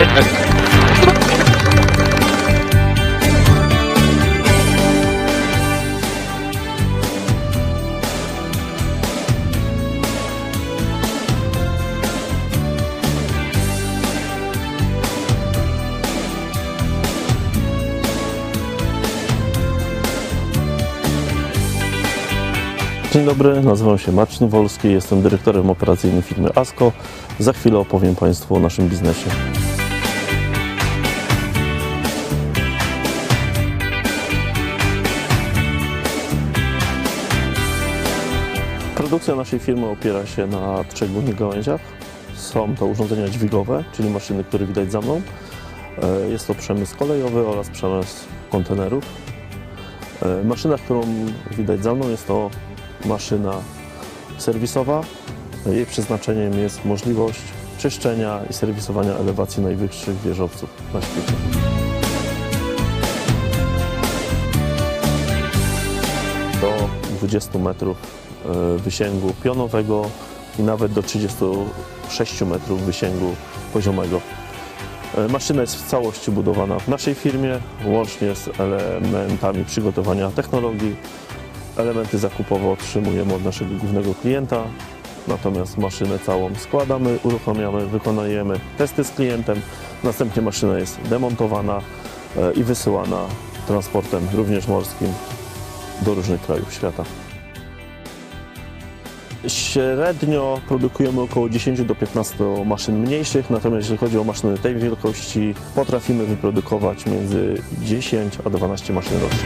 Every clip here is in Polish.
Dzień dobry, nazywam się Marcin Wolski, jestem dyrektorem operacyjnym firmy ASCO. Za chwilę opowiem Państwu o naszym biznesie. Produkcja naszej firmy opiera się na trzech głównych gałęziach. Są to urządzenia dźwigowe, czyli maszyny, które widać za mną. E, Jest to przemysł kolejowy oraz przemysł kontenerów. E, Maszyna, którą widać za mną, jest to maszyna serwisowa. Jej przeznaczeniem jest możliwość czyszczenia i serwisowania elewacji najwyższych wieżowców na świecie. Do 20 metrów wysięgu pionowego i nawet do 36 metrów wysięgu poziomego. E, Maszyna jest w całości budowana w naszej firmie, łącznie z elementami przygotowania technologii. Elementy zakupowe otrzymujemy od naszego głównego klienta, natomiast maszynę całą składamy, uruchamiamy, wykonujemy testy z klientem. Następnie maszyna jest demontowana e, i wysyłana transportem również morskim do różnych krajów świata. Średnio produkujemy około 10 do 15 maszyn mniejszych, natomiast jeżeli chodzi o maszyny tej wielkości, potrafimy wyprodukować między 10 a 12 maszyn rocznie.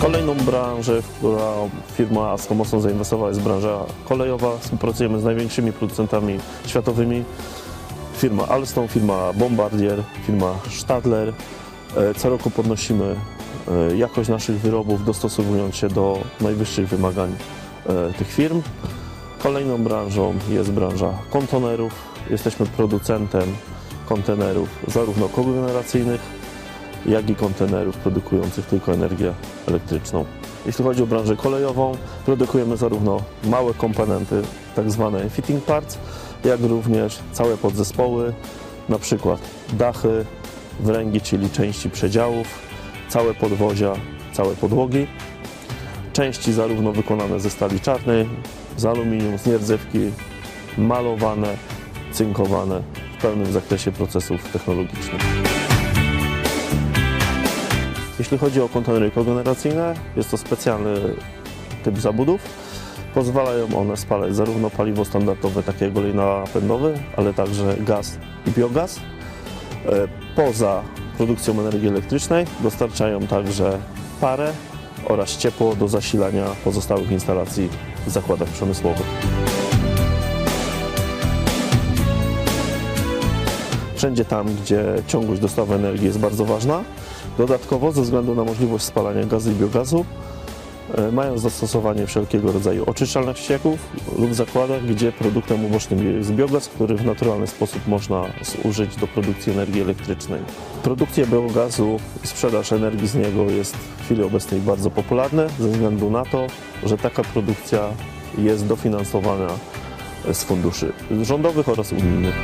Kolejną branżę, w którą firma Asco mocno zainwestowała jest branża kolejowa. Współpracujemy z największymi producentami światowymi. Firma Alstom, firma Bombardier, firma Stadler. E, Co roku podnosimy e, jakość naszych wyrobów, dostosowując się do najwyższych wymagań e, tych firm. Kolejną branżą jest branża kontenerów. Jesteśmy producentem kontenerów zarówno kogeneracyjnych, jak i kontenerów produkujących tylko energię elektryczną. Jeśli chodzi o branżę kolejową, produkujemy zarówno małe komponenty, tak zwane fitting parts, jak również całe podzespoły, na przykład dachy, wręgi, czyli części przedziałów, całe podwozia, całe podłogi. Części zarówno wykonane ze stali czarnej, z aluminium, z nierdzewki, malowane, cynkowane w pełnym zakresie procesów technologicznych. Jeśli chodzi o kontenery kogeneracyjne, jest to specjalny typ zabudów. Pozwalają one spalać zarówno paliwo standardowe, takie jak olej napędowy, ale także gaz i biogaz. Poza produkcją energii elektrycznej dostarczają także parę oraz ciepło do zasilania pozostałych instalacji w zakładach przemysłowych. Wszędzie tam, gdzie ciągłość dostawy energii jest bardzo ważna. Dodatkowo, ze względu na możliwość spalania gazu i biogazu, mają zastosowanie wszelkiego rodzaju oczyszczalnych ścieków lub zakładach, gdzie produktem ubocznym jest biogaz, który w naturalny sposób można zużyć do produkcji energii elektrycznej. Produkcja biogazu i sprzedaż energii z niego jest w chwili obecnej bardzo popularne, ze względu na to, że taka produkcja jest dofinansowana z funduszy rządowych oraz unijnych.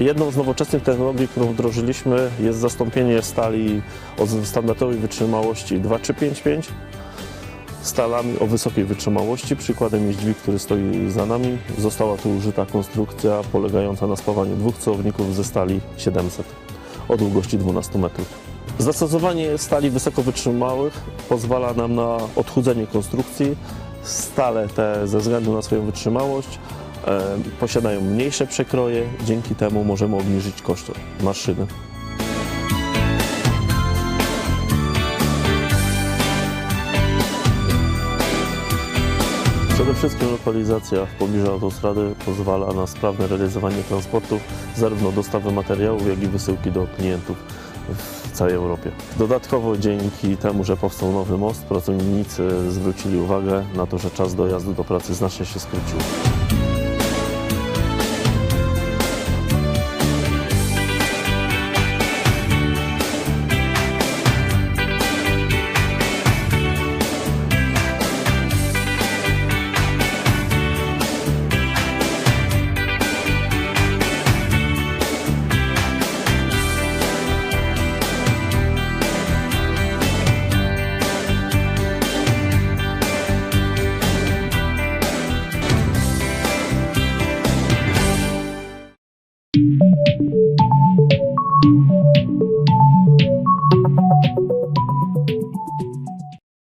Jedną z nowoczesnych technologii, którą wdrożyliśmy jest zastąpienie stali o standardowej wytrzymałości 2355 stalami o wysokiej wytrzymałości. Przykładem jest dźwig, który stoi za nami. Została tu użyta konstrukcja polegająca na spawaniu dwóch celowników ze stali 700 o długości 12 metrów. Zastosowanie stali wysoko wytrzymałych pozwala nam na odchudzenie konstrukcji. Stale te ze względu na swoją wytrzymałość posiadają mniejsze przekroje, dzięki temu możemy obniżyć koszt maszyny. Przede wszystkim lokalizacja w pobliżu autostrady pozwala na sprawne realizowanie transportów, zarówno dostawy materiałów, jak i wysyłki do klientów w całej Europie. Dodatkowo dzięki temu, że powstał nowy most, pracownicy zwrócili uwagę na to, że czas dojazdu do pracy znacznie się skrócił.